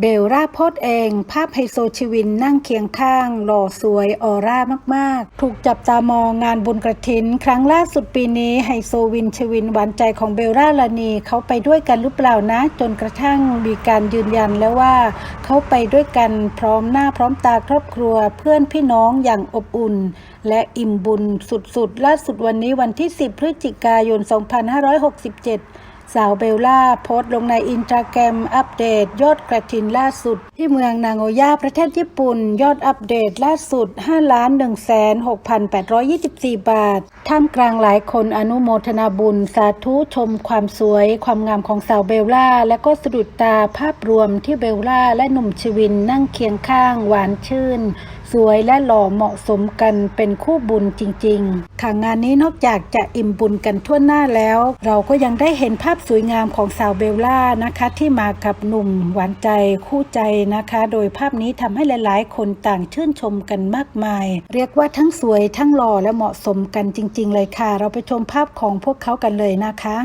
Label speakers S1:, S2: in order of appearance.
S1: เบลล่าโพสเอง ภาพไฮโซชีวินนั่งเคียงข้าง หล่อสวยออร่ามาก ๆ ถูกจับตามองงานบุญกระถิน ครั้งล่าสุดปีนี้ไฮโซวินชวินหวานใจของเบลล่าลานีเขาไปด้วยกันหรือเปล่านะ จนกระทั่งมีการยืนยันแล้วว่า เขาไปด้วยกันพร้อมหน้าพร้อมตาครอบครัวเพื่อนพี่น้องอย่างอบอุ่น และอิ่มบุญสุด ๆ ล่าสุดวันนี้วันที่ 10 พฤศจิกายน 2567 สาวเบลล่าโพสต์ลงในอินสตาแกรมอัปเดต ยอดกระถินล่าสุด ที่เมืองนางโอย่าประเทศญี่ปุ่น ยอดอัปเดตล่าสุด 5 ล้าน1แสน6,824 บาท ท่ามกลางหลายคนอนุโมทนาบุญ สาธุชมความสวย ความงามของสาวเบลล่า และก็สะดุดตาภาพรวมที่เบลล่าและหนุ่มชวินนั่งเคียงข้างหวานชื่นสวยและหล่อเหมาะสมกันเป็นคู่บุญจริงๆค่ะงานนี้นอกจากจะอิ่มบุญกันทั่วหน้าแล้ว เราก็ยังได้เห็นภาพสวยงามของสาวเบลล่านะคะ ที่มากับหนุ่มหวานใจคู่ใจนะคะ โดยภาพนี้ทำให้หลายๆ คนต่างชื่นชมกันมากมาย เรียกว่าทั้งสวยทั้งหล่อและเหมาะสมกันจริง ๆ เลยค่ะ เราไปชมภาพของพวกเขากันเลยนะคะ